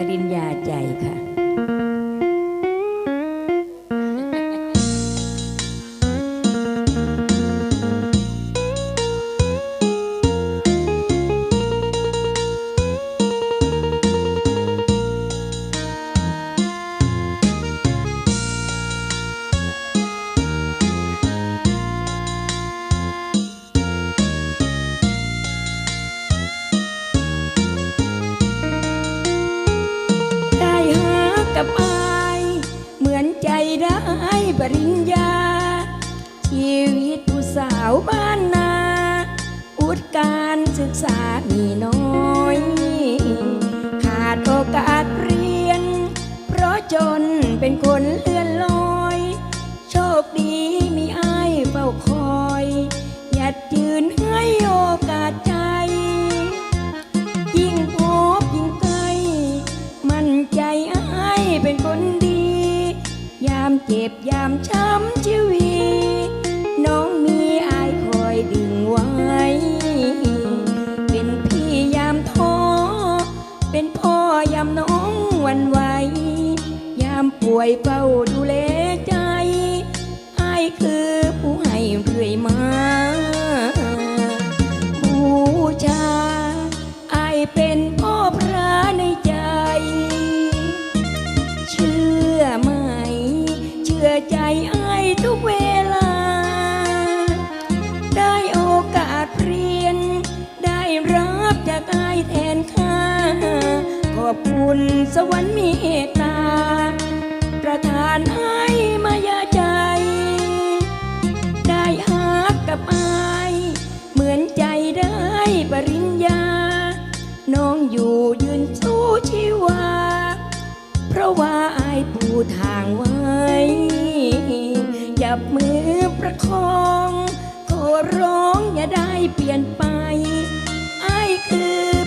ปริญญาใจค่ะ ได้ปริญญา ชีวิตผู้สาวบ้านนา อุดการศึกษามีน้อย ช้ำชีวิน้องมีอายคอยดึงไว้ เป็นพี่ยามท้อ เป็นพ่อยามน้องวันไหว ยามป่วยเฝ้าดูแลใจอายคือ ชื่อใจไอายทุกเวลา ได้โอกาสเรียน ได้รับจากอายแทนค่า ขอบคุณสวรรค์เมตตา ประทานให้มายาใจ ได้หักกับไอายเหมือนใจได้ปริญญา น้องอยู่ยืนสู้ชีวา เพราะว่า ทางไว้ จับมือประคองขอร้องอย่าได้เปลี่ยนไปไอ้คือ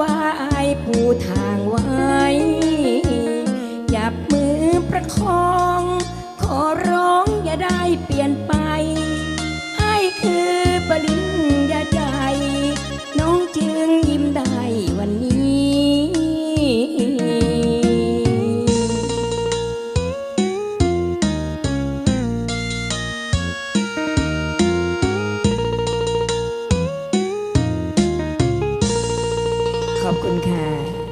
ว่าอายปูทางไว้ ขอบคุณค่ะ